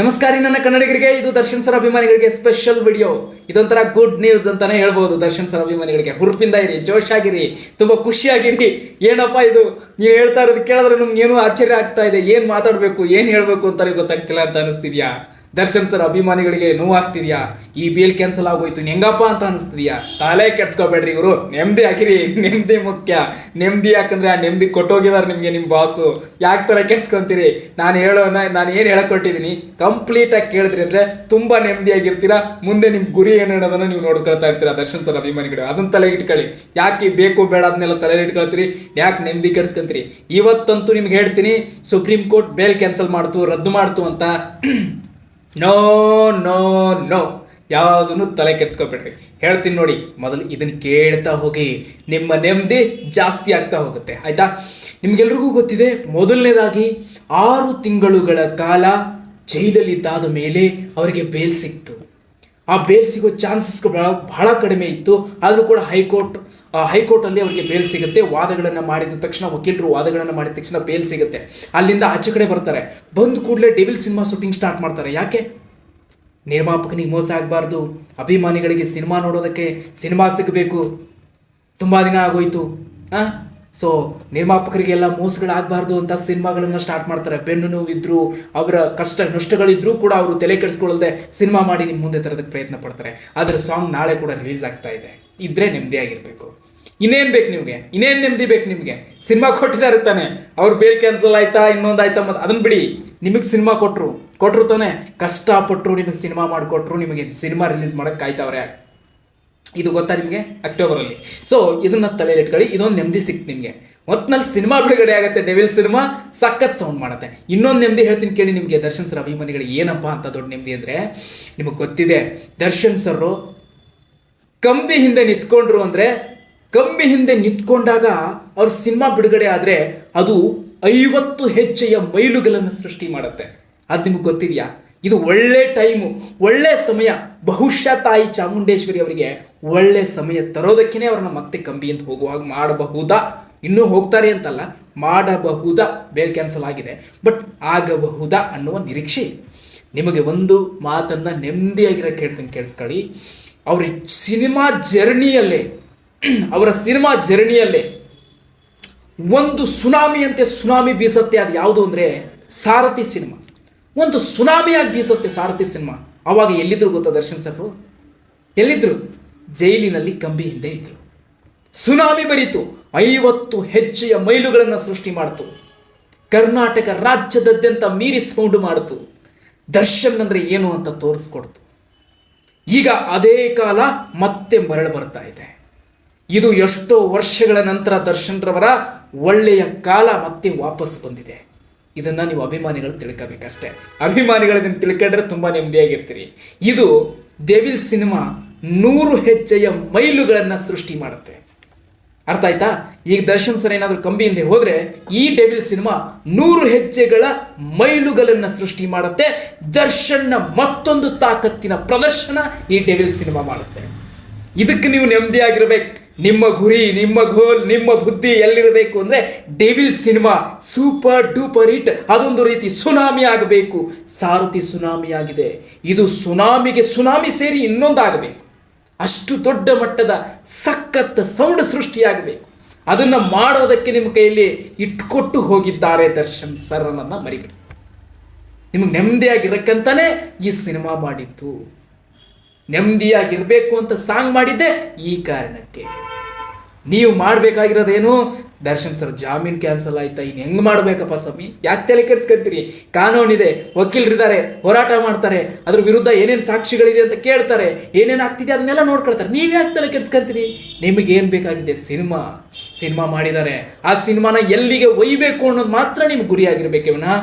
ನಮಸ್ಕಾರ ನನ್ನ ಕನ್ನಡಿಗರಿಗೆ, ಇದು ದರ್ಶನ್ ಸರ್ ಅಭಿಮಾನಿಗಳಿಗೆ ಸ್ಪೆಷಲ್ ವಿಡಿಯೋ ಇದೊಂಥರ ಗುಡ್ ನ್ಯೂಸ್ ಅಂತಾನೆ ಹೇಳ್ಬೋದು. ದರ್ಶನ್ ಸರ್ ಅಭಿಮಾನಿಗಳಿಗೆ ಹುರುಪಿಂದ ಇರಿ, ಜೋಶಾಗಿರಿ, ತುಂಬ ಖುಷಿಯಾಗಿರಿ. ಏನಪ್ಪ ಇದು? ನೀವು ಹೇಳ್ತಾ ಇರೋದು ಕೇಳಿದ್ರೆ ನಮ್ಗೆ ಏನೂ ಆಶ್ಚರ್ಯ ಆಗ್ತಾ ಇದೆ. ಏನು ಮಾತಾಡಬೇಕು, ಏನು ಹೇಳಬೇಕು ಅಂತಾನೆ ಗೊತ್ತಾಗ್ತಿಲ್ಲ ಅಂತ ಅನಿಸ್ತಿದ್ಯಾ? ದರ್ಶನ್ ಸರ್, ಅಭಿಮಾನಿಗಳಿಗೆ ನೋವಾಗ್ತಿದ್ಯಾ ಈ ಬೇಲ್ ಕ್ಯಾನ್ಸಲ್ ಆಗೋಯ್ತು ಹೆಂಗಪ್ಪ ಅಂತ ಅನಿಸ್ತಿದ್ಯಾ? ತಲೆ ಕೆಡ್ಸ್ಕೊಬೇಡ್ರಿ ಇವರು ನೆಮ್ಮದಿ ಹಾಕಿರಿ ನೆಮ್ಮದಿ ಮುಖ್ಯ. ನೆಮ್ಮದಿ ಯಾಕಂದ್ರೆ ಆ ನೆಮ್ಮದಿ ಕೊಟ್ಟೋಗಿದಾರೆ ನಿಮಗೆ ನಿಮ್ಮ ಬಾಸು. ಯಾಕೆ ತರ ಕೆಡ್ಸ್ಕೊಂತೀರಿ? ನಾನು ಹೇಳೋ ನಾನು ಏನು ಹೇಳಕ್ ಕೊಟ್ಟಿದ್ದೀನಿ ಕಂಪ್ಲೀಟ್ ಆಗಿ ಕೇಳಿದ್ರಿ ಅಂದ್ರೆ ತುಂಬಾ ನೆಮ್ಮದಿಯಾಗಿರ್ತೀರಾ ಮುಂದೆ ನಿಮ್ಮ ಗುರಿ ಏನು ಹೇಳೋದನ್ನು ನೀವು ನೋಡ್ಕೊಳ್ತಾ ಇರ್ತೀರಾ ದರ್ಶನ್ ಸರ್, ಅಭಿಮಾನಿಗಳು. ಅದನ್ನ ತಲೆ ಇಟ್ಕೊಳ್ಳಿ. ಯಾಕೆ ಬೇಕು, ಬೇಡ ಅದನ್ನೆಲ್ಲ ತಲೆ ಇಟ್ಕೊಳ್ತೀರಿ? ಯಾಕೆ ನೆಮ್ಮದಿ ಕೆಡ್ಸ್ಕೊಂತೀರಿ? ಇವತ್ತಂತೂ ನಿಮ್ಗೆ ಹೇಳ್ತೀನಿ, ಸುಪ್ರೀಂ ಕೋರ್ಟ್ ಬೇಲ್ ಕ್ಯಾನ್ಸಲ್ ಮಾಡ್ತು, ರದ್ದು ಮಾಡ್ತು ಅಂತ ನೋ ನೋ ನೋ ಯಾವುದನ್ನು ತಲೆ ಕೆಡಿಸ್ಕೋಬೇಡ್ರಿ. ಹೇಳ್ತೀನಿ ನೋಡಿ, ಮೊದಲು ಇದನ್ನು ಕೇಳ್ತಾ ಹೋಗಿ. ನಿಮ್ಮ ನೆಮ್ಮದಿ ಜಾಸ್ತಿ ಆಗ್ತಾ ಹೋಗುತ್ತೆ, ಆಯ್ತಾ? ನಿಮಗೆಲ್ರಿಗೂ ಗೊತ್ತಿದೆ, ಮೊದಲನೇದಾಗಿ ಆರು ತಿಂಗಳುಗಳ ಕಾಲ ಜೈಲಲ್ಲಿದ್ದಾದ ಮೇಲೆ ಅವರಿಗೆ ಬೇಲ್ ಸಿಕ್ತು. ಆ ಬೇಲ್ ಸಿಗೋ ಚಾನ್ಸಸ್ ಬಹಳ ಬಹಳ ಕಡಿಮೆ ಇತ್ತು. ಆದರೂ ಕೂಡ ಹೈಕೋರ್ಟ್ ಹೈಕೋರ್ಟಲ್ಲಿ ಅವರಿಗೆ ಬೇಲ್ ಸಿಗುತ್ತೆ. ವಾದಗಳನ್ನು ಮಾಡಿದ ತಕ್ಷಣ ವಕೀಲರು ವಾದಗಳನ್ನು ಮಾಡಿದ ತಕ್ಷಣ ಬೇಲ್ ಸಿಗುತ್ತೆ. ಅಲ್ಲಿಂದ ಆಚೆ ಕಡೆ ಬರ್ತಾರೆ. ಬಂದ ಕೂಡಲೇ ಡೆವಿಲ್ ಸಿನಿಮಾ ಶೂಟಿಂಗ್ ಸ್ಟಾರ್ಟ್ ಮಾಡ್ತಾರೆ. ಯಾಕೆ? ನಿರ್ಮಾಪಕನಿಗೆ ಮೋಸ ಆಗಬಾರ್ದು. ಅಭಿಮಾನಿಗಳಿಗೆ ಸಿನಿಮಾ ನೋಡೋದಕ್ಕೆ ಸಿನಿಮಾ ಸಿಗಬೇಕು. ತುಂಬ ದಿನ ಆಗೋಯ್ತು. ಆ? ಸೊ ನಿರ್ಮಾಪಕರಿಗೆಲ್ಲ ಮೋಸಗಳಾಗಬಾರ್ದು ಅಂತ ಸಿನಿಮಾಗಳನ್ನ ಸ್ಟಾರ್ಟ್ ಮಾಡ್ತಾರೆ. ಬೆನ್ನು ನೋವಿದ್ರು, ಅವರ ಕಷ್ಟ, ನಷ್ಟಗಳಿದ್ರೂ ಕೂಡ ಅವರು ತಲೆ ಕೆಡಿಸ್ಕೊಳ್ಳದೆ ಸಿನಿಮಾ ಮಾಡಿ ನಿಮ್ಮ ಮುಂದೆ ತರೋದಕ್ಕೆ ಪ್ರಯತ್ನ ಪಡ್ತಾರೆ. ಅದರ ಸಾಂಗ್ ನಾಳೆ ಕೂಡ ರಿಲೀಸ್ ಆಗ್ತಾ ಇದೆ. ಇದ್ರೆ ನೆಮ್ಮದಿಯಾಗಿರ್ಬೇಕು ಇನ್ನೇನು ಬೇಕು ನಿಮಗೆ? ಇನ್ನೇನ್ ನೆಮ್ಮದಿ ಬೇಕು ನಿಮಗೆ? ಸಿನಿಮಾ ಕೊಟ್ಟಿದ್ದಾರೆ ತಾನೆ. ಅವ್ರ ಬೇಲ್ ಕ್ಯಾನ್ಸಲ್ ಆಯ್ತಾ ಇನ್ನೊಂದು ಆಯ್ತಾ ಮತ್ತೆ ಅದನ್ನ ಬಿಡಿ. ನಿಮಗೆ ಸಿನಿಮಾ ಕೊಟ್ಟರು ಕೊಟ್ಟರು ತಾನೆ. ಕಷ್ಟಪಟ್ಟರು ನಿಮಗೆ ಸಿನಿಮಾ ಮಾಡಿಕೊಟ್ರು, ನಿಮಗೆ ಸಿನಿಮಾ ರಿಲೀಸ್ ಮಾಡೋಕ್ಕೆ ಕಾಯ್ತಾವ್ರೆ. ಇದು ಗೊತ್ತಾ ನಿಮಗೆ? ಅಕ್ಟೋಬರಲ್ಲಿ. ಸೊ ಇದನ್ನ ತಲೆಯಲ್ಲಿ ಇಟ್ಕೊಳ್ಳಿ. ಇದೊಂದು ನೆಮ್ಮದಿ ಸಿಕ್ತು ನಿಮಗೆ. ಒಟ್ನಲ್ಲಿ ಸಿನಿಮಾ ಬಿಡುಗಡೆ ಆಗುತ್ತೆ. ಡೆವಿಲ್ ಸಿನಿಮಾ ಸಖತ್ ಸೌಂಡ್ ಮಾಡುತ್ತೆ. ಇನ್ನೊಂದು ನೆಮ್ಮದಿ ಹೇಳ್ತೀನಿ ಕೇಳಿ ನಿಮಗೆ. ದರ್ಶನ್ ಸರ್, ಅಭಿಮಾನಿಗಳು, ಏನಪ್ಪ ಅಂತ ದೊಡ್ಡ ನೆಮ್ಮದಿ ಅಂದರೆ ನಿಮಗೆ ಗೊತ್ತಿದೆ. ದರ್ಶನ್ ಸರ್ ಕಂಬಿ ಹಿಂದೆ ನಿಂತ್ಕೊಂಡ್ರು ಅಂದರೆ ಕಂಬಿ ಹಿಂದೆ ನಿಂತ್ಕೊಂಡಾಗ ಅವ್ರ ಸಿನಿಮಾ ಬಿಡುಗಡೆ ಆದರೆ ಅದು ಐವತ್ತು ಹೆಚ್ಚೆಯ ಮೈಲುಗಳನ್ನು ಸೃಷ್ಟಿ ಮಾಡುತ್ತೆ. ಅದು ನಿಮಗೆ ಗೊತ್ತಿದೆಯಾ? ಇದು ಒಳ್ಳೆ ಟೈಮು. ಒಳ್ಳೆ ಸಮಯ. ಬಹುಶಃ ತಾಯಿ ಚಾಮುಂಡೇಶ್ವರಿ ಅವರಿಗೆ ಒಳ್ಳೆ ಸಮಯ ತರೋದಕ್ಕೇ ಅವ್ರನ್ನ ಮತ್ತೆ ಕಂಬಿ ಅಂತ ಹೋಗುವಾಗ ಮಾಡಬಹುದಾ? ಇನ್ನೂ ಹೋಗ್ತಾರೆ ಅಂತಲ್ಲ, ಮಾಡಬಹುದಾ? ಬೇಲ್ ಕ್ಯಾನ್ಸಲ್ ಆಗಿದೆ. ಬಟ್ ಆಗಬಹುದಾ ಅನ್ನುವ ನಿರೀಕ್ಷೆ ಇದೆ. ನಿಮಗೆ ಒಂದು ಮಾತನ್ನ ನೆಮ್ಮದಿಯಾಗಿರೋ ಕೇಳ್ತೀನಿ ಕೇಳಿಸ್ಕೊಳ್ಳಿ. ಅವ್ರ ಸಿನಿಮಾ ಜರ್ನಿಯಲ್ಲೇ, ಅವರ ಸಿನಿಮಾ ಜರ್ನಿಯಲ್ಲೇ ಒಂದು ಸುನಾಮಿಯಂತೆ ಸುನಾಮಿ ಬೀಸತ್ತೆ ಅದು ಯಾವುದು ಅಂದರೆ ಸಾರಥಿ ಸಿನಿಮಾ. ಒಂದು ಸುನಾಮಿಯಾಗಿ ಬೀಸುತ್ತೆ ಸಾರಥಿ ಸಿನಿಮಾ. ಅವಾಗ ಎಲ್ಲಿದ್ರು ಗೊತ್ತಾ ದರ್ಶನ್ ಸರ್ರು? ಎಲ್ಲಿದ್ರು? ಜೈಲಿನಲ್ಲಿ ಕಂಬಿ ಹಿಂದೆ ಇದ್ರು. ಸುನಾಮಿ ಬರೀತು, ಐವತ್ತು ಹೆಜ್ಜೆಯ ಮೈಲುಗಳನ್ನು ಸೃಷ್ಟಿ ಮಾಡಿತು. ಕರ್ನಾಟಕ ರಾಜ್ಯದಾದ್ಯಂತ ಮೀರಿ ಸೌಂಡ್ ಮಾಡಿತು. ದರ್ಶನ್ ಅಂದರೆ ಏನು ಅಂತ ತೋರಿಸ್ಕೊಡ್ತು. ಈಗ ಅದೇ ಕಾಲ ಮತ್ತೆ ಮರಳು ಬರ್ತಾ ಇದೆ. ಇದು ಎಷ್ಟೋ ವರ್ಷಗಳ ನಂತರ ದರ್ಶನ್ರವರ ಒಳ್ಳೆಯ ಕಾಲ ಮತ್ತೆ ವಾಪಸ್ ಬಂದಿದೆ. ಇದನ್ನು ನೀವು ಅಭಿಮಾನಿಗಳು ತಿಳ್ಕೋಬೇಕಷ್ಟೇ. ಅಭಿಮಾನಿಗಳು ತಿಳ್ಕೊಂಡ್ರೆ ತುಂಬ ನೆಮ್ಮದಿಯಾಗಿರ್ತೀರಿ. ಇದು ದೇವಿಲ್ ಸಿನಿಮಾ ನೂರು ಹೆಜ್ಜೆಯ ಮೈಲುಗಳನ್ನು ಸೃಷ್ಟಿ ಮಾಡುತ್ತೆ. ಅರ್ಥ ಆಯ್ತಾ? ಈಗ ದರ್ಶನ್ ಸರ್ ಏನಾದರೂ ಕಂಬಿ ಹಿಂದೆ ಹೋದರೆ ಈ ಡೆವಿಲ್ ಸಿನಿಮಾ ನೂರು ಹೆಜ್ಜೆಗಳ ಮೈಲುಗಳನ್ನು ಸೃಷ್ಟಿ ಮಾಡುತ್ತೆ. ದರ್ಶನ್ನ ಮತ್ತೊಂದು ತಾಕತ್ತಿನ ಪ್ರದರ್ಶನ ಈ ಡೆವಿಲ್ ಸಿನಿಮಾ ಮಾಡುತ್ತೆ. ಇದಕ್ಕೆ ನೀವು ನೆಮ್ಮದಿಯಾಗಿರ್ಬೇಕು ನಿಮ್ಮ ಗುರಿ, ನಿಮ್ಮ ಗೋಲ್, ನಿಮ್ಮ ಬುದ್ಧಿ ಎಲ್ಲಿರಬೇಕು ಅಂದರೆ devil cinema super duper hit. ಅದೊಂದು ರೀತಿ ಸುನಾಮಿ ಆಗಬೇಕು. ಸಾರಥಿ ಸುನಾಮಿ ಆಗಿದೆ ಇದು ಸುನಾಮಿಗೆ ಸುನಾಮಿ ಸೇರಿ ಇನ್ನೊಂದು ಆಗಬೇಕು ಅಷ್ಟು ದೊಡ್ಡ ಮಟ್ಟದ ಸಖತ್ ಸೌಂಡ್ ಸೃಷ್ಟಿಯಾಗಬೇಕು. ಅದನ್ನು ಮಾಡೋದಕ್ಕೆ ನಿಮ್ಮ ಕೈಯಲ್ಲಿ ಇಟ್ಕೊಟ್ಟು ಹೋಗಿದ್ದಾರೆ ದರ್ಶನ್ ಸರ್ ಅನ್ನೋದನ್ನ ಮರಿಬಿಡಿ. ನಿಮಗೆ ನೆಮ್ಮದಿಯಾಗಿರಕ್ಕಂತಾನೆ ಈ ಸಿನಿಮಾ ಮಾಡಿದ್ದು. ನೆಮ್ಮದಿಯಾಗಿರಬೇಕು ಅಂತ ಸಾಂಗ್ ಮಾಡಿದ್ದೆ ಈ ಕಾರಣಕ್ಕೆ. ನೀವು ಮಾಡಬೇಕಾಗಿರೋದೇನು? ದರ್ಶನ್ ಸರ್, ಜಾಮೀನ್ ಕ್ಯಾನ್ಸಲ್ ಆಯ್ತಾ? ಇನ್ನು ಹೆಂಗ್ ಮಾಡ್ಬೇಕಪ್ಪ ಸ್ವಾಮಿ? ಯಾಕೆ ತಲೆ ಕೆಡಿಸ್ಕೊಂತೀರಿ? ಕಾನೂನಿದೆ ವಕೀಲರಿದ್ದಾರೆ, ಹೋರಾಟ ಮಾಡ್ತಾರೆ, ಅದ್ರ ವಿರುದ್ಧ ಏನೇನು ಸಾಕ್ಷಿಗಳಿದೆ ಅಂತ ಕೇಳ್ತಾರೆ, ಏನೇನು ಆಗ್ತಿದೆ ಅದನ್ನೆಲ್ಲ ನೋಡ್ಕೊಳ್ತಾರೆ. ನೀವು ಯಾಕೆ ತಲೆ ಕೆಡಿಸ್ಕೊಂತೀರಿ? ನಿಮಗೆ ಏನು ಬೇಕಾಗಿದೆ? ಸಿನಿಮಾ. ಸಿನಿಮಾ ಮಾಡಿದ್ದಾರೆ. ಆ ಸಿನಿಮಾನ ಎಲ್ಲಿಗೆ ಒಯ್ಬೇಕು ಅನ್ನೋದು ಮಾತ್ರ ನಿಮ್ಗೆ ಗುರಿಯಾಗಿರ್ಬೇಕು ವಿನಃ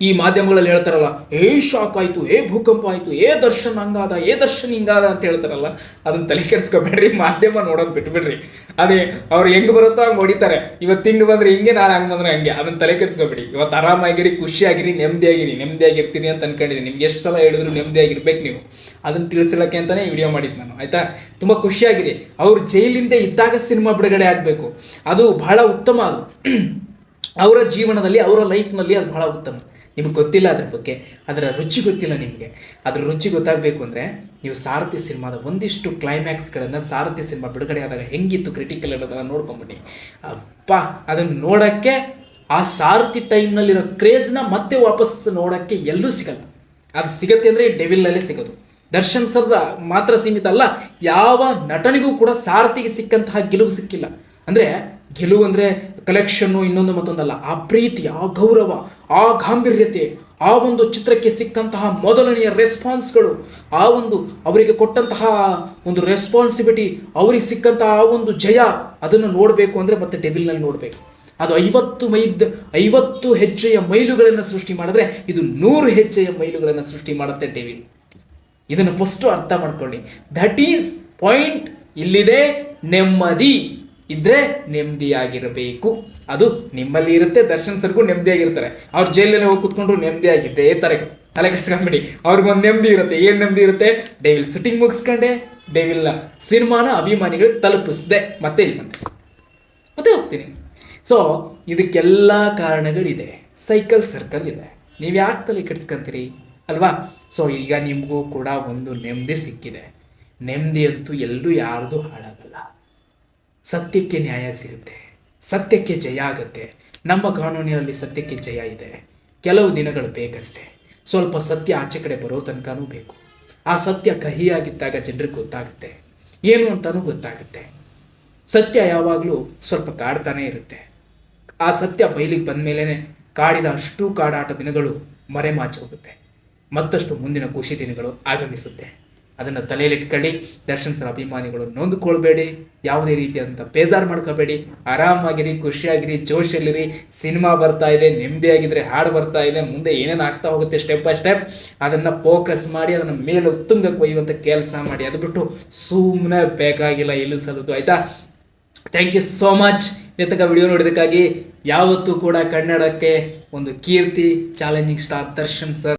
ಈ ಮಾಧ್ಯಮಗಳಲ್ಲಿ ಹೇಳ್ತಾರಲ್ಲ, ಏ ಶಾಕ್ ಆಯಿತು ಏ ಭೂಕಂಪ ಆಯಿತು ಏ ದರ್ಶನ್ ಹಂಗಾದ ಏ ದರ್ಶನ್ ಹಿಂಗಾದ ಅಂತ ಹೇಳ್ತಾರಲ್ಲ, ಅದನ್ನ ತಲೆ ಕೆಡಿಸ್ಕೊಬೇಡ್ರಿ, ಮಾಧ್ಯಮ ನೋಡೋದು ಬಿಟ್ಬಿಡ್ರಿ. ಅದೇ ಅವ್ರು ಹೆಂಗ್ ಬರುತ್ತೋ ಹಂಗೆ ಹೊಡಿತಾರೆ. ಇವತ್ತು ಹಿಂಗೆ ಬಂದ್ರೆ ಹಿಂಗೆ, ನಾಳೆ ಹಂಗ್ ಬಂದ್ರೆ ಹಂಗೆ, ಅದನ್ನ ತಲೆ ಕೆಡಿಸ್ಕೊಬೇಡಿ. ಇವತ್ತು ಆರಾಮಾಗಿರಿ, ಖುಷಿಯಾಗಿರಿ, ನೆಮ್ಮದಿಯಾಗಿರಿ, ನೆಮ್ಮದಿಯಾಗಿರ್ತೀನಿ ಅಂತ ಅನ್ಕೊಂಡಿದ್ದೀನಿ ನಿಮ್ಗೆ ಎಷ್ಟು ಸಲ ಹೇಳಿದ್ರು ನೆಮ್ಮದಿಯಾಗಿರ್ಬೇಕು ನೀವು. ಅದನ್ನ ತಿಳಿಸಲಕ್ಕೆ ಅಂತಾನೆ ವಿಡಿಯೋ ಮಾಡಿದ್ದು ನಾನು, ಆಯ್ತಾ? ತುಂಬಾ ಖುಷಿಯಾಗಿರಿ. ಅವ್ರು ಜೈಲಿಂದ ಇದ್ದಾಗ ಸಿನಿಮಾ ಬಿಡುಗಡೆ ಆಗಬೇಕು. ಅದು ಬಹಳ ಉತ್ತಮ ಅದು. ಅವರ ಜೀವನದಲ್ಲಿ, ಅವರ ಲೈಫ್ನಲ್ಲಿ ಅದು ಬಹಳ ಉತ್ತಮ. ನಿಮ್ಗೆ ಗೊತ್ತಿಲ್ಲ ಅದ್ರ ಬಗ್ಗೆ, ಅದರ ರುಚಿ ಗೊತ್ತಿಲ್ಲ ನಿಮಗೆ. ಅದ್ರ ರುಚಿ ಗೊತ್ತಾಗಬೇಕು ಅಂದರೆ ನೀವು ಸಾರಥಿ ಸಿನಿಮಾದ ಒಂದಿಷ್ಟು ಕ್ಲೈಮ್ಯಾಕ್ಸ್ಗಳನ್ನು ಸಾರಥಿ ಸಿನಿಮಾ ಬಿಡುಗಡೆ ಆದಾಗ ಹೆಂಗಿತ್ತು ಕ್ರಿಟಿಕಲ್ ಅನ್ನೋದನ್ನು ನೋಡ್ಕೊಂಬಿಡಿ. ಅಪ್ಪ ಅದನ್ನು ನೋಡೋಕ್ಕೆ ಆ ಸಾರಥಿ ಟೈಮ್ನಲ್ಲಿರೋ ಕ್ರೇಜ್ನ ಮತ್ತೆ ವಾಪಸ್ ನೋಡೋಕ್ಕೆ ಎಲ್ಲೂ ಸಿಗಲ್ಲ. ಅದು ಸಿಗತ್ತೆ ಅಂದರೆ ಡೆವಿಲ್ನಲ್ಲೇ ಸಿಗೋದು. ದರ್ಶನ್ ಸರ್ದ ಮಾತ್ರ ಸೀಮಿತ ಅಲ್ಲ, ಯಾವ ನಟನಿಗೂ ಕೂಡ ಸಾರಥಿಗೆ ಸಿಕ್ಕಂತಹ ಗೆಲುವು ಸಿಕ್ಕಿಲ್ಲ. ಅಂದರೆ ಗೆಲುವು ಅಂದರೆ ಕಲೆಕ್ಷನ್ನು ಇನ್ನೊಂದು ಮತ್ತೊಂದಲ್ಲ, ಆ ಪ್ರೀತಿ ಆ ಗೌರವ, ಆ ಗಾಂಭೀರ್ಯತೆ, ಆ ಒಂದು ಚಿತ್ರಕ್ಕೆ ಸಿಕ್ಕಂತಹ ಮೊದಲನೆಯ ರೆಸ್ಪಾನ್ಸ್ಗಳು ಆ ಒಂದು ಅವರಿಗೆ ಕೊಟ್ಟಂತಹ ಒಂದು ರೆಸ್ಪಾನ್ಸಿಬಿಲಿಟಿ ಅವರಿಗೆ ಸಿಕ್ಕಂತಹ ಆ ಒಂದು ಜಯ ಅದನ್ನು ನೋಡಬೇಕು ಅಂದರೆ ಮತ್ತೆ ಡೆವಿಲ್ನಲ್ಲಿ ನೋಡಬೇಕು. ಅದು ಐವತ್ತು ಮೈದ್ ಐವತ್ತು ಹೆಜ್ಜೆಯ ಮೈಲುಗಳನ್ನು ಸೃಷ್ಟಿ ಮಾಡಿದ್ರೆ ಇದು ನೂರು ಹೆಜ್ಜೆಯ ಮೈಲುಗಳನ್ನು ಸೃಷ್ಟಿ ಮಾಡುತ್ತೆ ಡೆವಿಲ್ ಇದನ್ನು ಫಸ್ಟು ಅರ್ಥ ಮಾಡ್ಕೊಳ್ಳಿ. ದಟ್ ಈಸ್ ಪಾಯಿಂಟ್ ಇಲ್ಲಿದೆ, ನೆಮ್ಮದಿ. ಇದ್ರೆ ನೆಮ್ಮದಿಯಾಗಿರಬೇಕು. ಅದು ನಿಮ್ಮಲ್ಲಿ ಇರುತ್ತೆ, ದರ್ಶನ್ ಸರ್ಗೂ ನೆಮ್ಮದಿಯಾಗಿರ್ತಾರೆ. ಅವ್ರು ಜೈಲಲ್ಲಿ ಹೋಗಿ ಕುತ್ಕೊಂಡ್ರು ನೆಮ್ಮದಿಯಾಗಿದ್ದೇ ತರ ತಲೆ ಕೆಡ್ಸ್ಕೊಂಬಿಡಿ. ಅವ್ರಿಗೊಂದು ನೆಮ್ಮದಿ ಇರುತ್ತೆ. ಏನು ನೆಮ್ಮದಿ ಇರುತ್ತೆ? Devil shooting ಮುಗಿಸ್ಕೊಂಡೆ. ಡೇವಿಲ್ ಸಿನಿಮಾನ ಅಭಿಮಾನಿಗಳಿಗೆ ತಲುಪಿಸ್ದೆ. ಮತ್ತೆ ಇಲ್ಲಿ ಬಂದೆ. ಮತ್ತೆ ಹೋಗ್ತೀನಿ. ಸೊ ಇದಕ್ಕೆಲ್ಲ ಕಾರಣಗಳಿದೆ. ಸೈಕಲ್ ಸರ್ಕಲ್ ಇದೆ. ನೀವು ಯಾಕೆ ತಲೆ ಕೆಡಿಸ್ಕೊಂತೀರಿ? ಅಲ್ವಾ? ಸೊ ಈಗ ನಿಮಗೂ ಕೂಡ ಒಂದು ನೆಮ್ಮದಿ ಸಿಕ್ಕಿದೆ. ನೆಮ್ಮದಿ ಅಂತೂ ಎಲ್ಲರೂ ಯಾರ್ದು ಹಾಳಾಗಲ್ಲ. ಸತ್ಯಕ್ಕೆ ನ್ಯಾಯ ಸಿಗುತ್ತೆ. ಸತ್ಯಕ್ಕೆ ಜಯ ಆಗುತ್ತೆ. ನಮ್ಮ ಕಾನೂನಿನಲ್ಲಿ ಸತ್ಯಕ್ಕೆ ಜಯ ಇದೆ. ಕೆಲವು ದಿನಗಳು ಬೇಕಷ್ಟೇ. ಸ್ವಲ್ಪ ಸತ್ಯ ಆಚೆ ಕಡೆ ಬರೋ ತನಕನೂ ಬೇಕು. ಆ ಸತ್ಯ ಕಹಿಯಾಗಿದ್ದಾಗ ಜನರಿಗೆ ಗೊತ್ತಾಗುತ್ತೆ. ಏನು ಅಂತಾನೂ ಗೊತ್ತಾಗುತ್ತೆ. ಸತ್ಯ ಯಾವಾಗಲೂ ಸ್ವಲ್ಪ ಕಾಡ್ತಾನೇ ಇರುತ್ತೆ. ಆ ಸತ್ಯ ಬಯಲಿಗೆ ಬಂದ ಮೇಲೇ ಕಾಡಿದ ಅಷ್ಟು ಕಾಡಾಟ ದಿನಗಳು ಮರೆಮಾಚಿ ಹೋಗುತ್ತೆ. ಮತ್ತಷ್ಟು ಮುಂದಿನ ಖುಷಿ ದಿನಗಳು ಆಗಮಿಸುತ್ತೆ. ಅದನ್ನು ತಲೆಯಲ್ಲಿಟ್ಕೊಳ್ಳಿ ದರ್ಶನ್ ಸರ್ ಅಭಿಮಾನಿಗಳು ನೊಂದುಕೊಳ್ಬೇಡಿ. ಯಾವುದೇ ರೀತಿಯಾದಂಥ ಬೇಜಾರು ಮಾಡ್ಕೋಬೇಡಿ. ಆರಾಮಾಗಿರಿ, ಖುಷಿಯಾಗಿರಿ, ಜೋಶಲ್ಲಿರಿ. ಸಿನಿಮಾ ಬರ್ತಾ ಇದೆ, ನೆಮ್ಮದಿಯಾಗಿದ್ರೆ ಹಾಡು ಬರ್ತಾ ಇದೆ, ಮುಂದೆ ಏನೇನು ಆಗ್ತಾ ಹೋಗುತ್ತೆ ಸ್ಟೆಪ್ ಬೈ ಸ್ಟೆಪ್ ಅದನ್ನು ಫೋಕಸ್ ಮಾಡಿ, ಅದನ್ನು ಮೇಲೆ ಉತ್ತುಂಗಕ್ಕೆ ಒಯ್ಯುವಂಥ ಕೆಲಸ ಮಾಡಿ. ಅದು ಬಿಟ್ಟು ಸುಮ್ಮನೆ ಬೇಕಾಗಿಲ್ಲ ಇಲ್ಲಿಸಲದು ಆಯಿತಾ? ಥ್ಯಾಂಕ್ ಯು ಸೋ ಮಚ್ ನಿತಕ ವಿಡಿಯೋ ನೋಡಿದ್ದಕ್ಕಾಗಿ, ಯಾವತ್ತೂ ಕೂಡ ಕನ್ನಡಕ್ಕೆ ಒಂದು ಕೀರ್ತಿ ಚಾಲೆಂಜಿಂಗ್ ಸ್ಟಾರ್ ದರ್ಶನ್ ಸರ್.